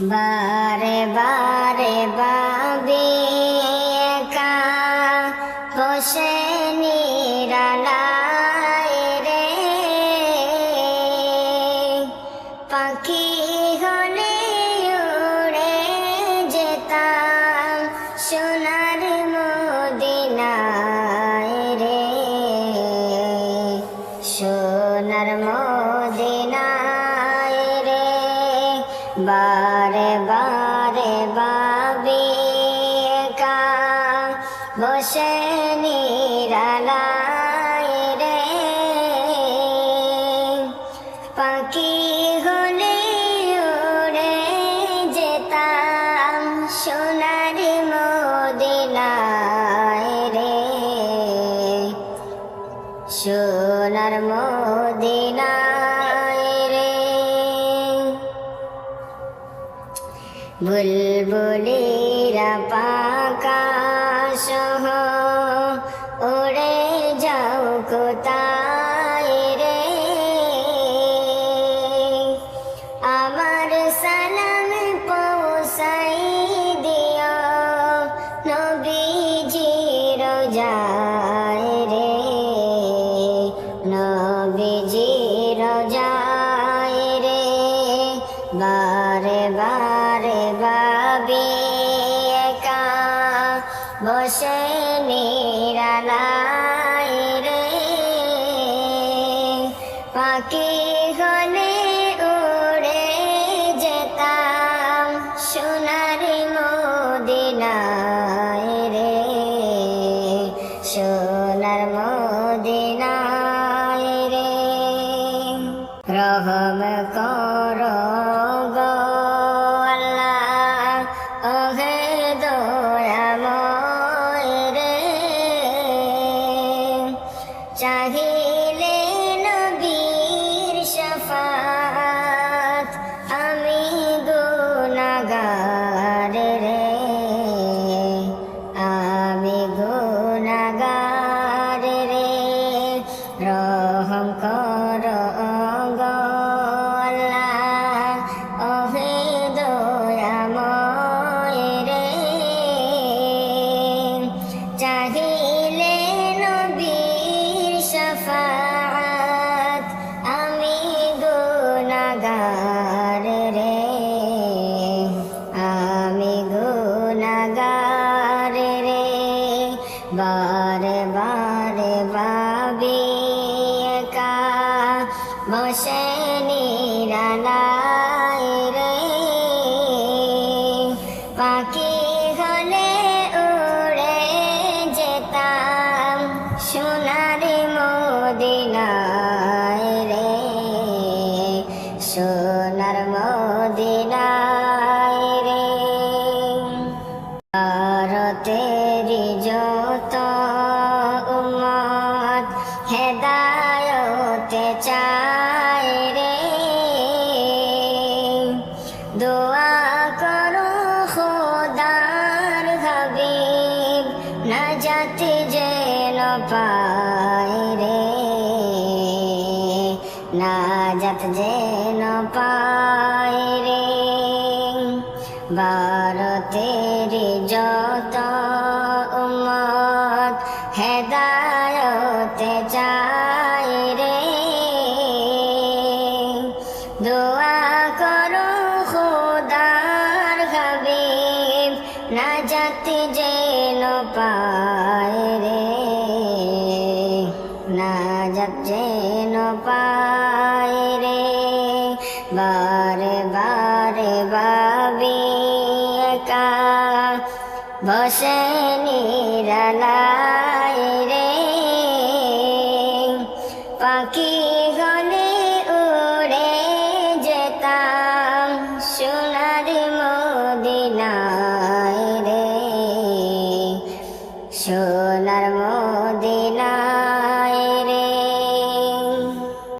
বারে বারে বাবি একা বসে নিরালায় রে। পাখি হলে উড়ে যেতাম সোনার মদিনায় রে। সোনার মদিনায় বসে নিরালায় পাখি হলে উড়ে যেতাম সোনার মদিনায় রে। সোনার মদিনায় বুলবুলিরা পাকা সহ উড়ে বারে বারে বাবি বসে নিরালায় রে। পাখি হলে উড়ে যেতাম সোনার মদিনায় রে। সোনার মদিনায় রে। রহম কর বসে নিরালায় রে। উড়ে যেতাম সোনার রে। সোনার রে। ভারতেরি যত উম্মত হেদায়তে নাজাত যেন পায় রে। ভারতের যত উম্মত হেদায়তে চায় রে। দোয়া করো খোদার হাবিব, নাজাত যেন পায় রে। নাজাত যেন ভাবি বসে নিরালায় রে। পাখি গলে উড়ে যেতাম সোনার মদিনায় রে। সো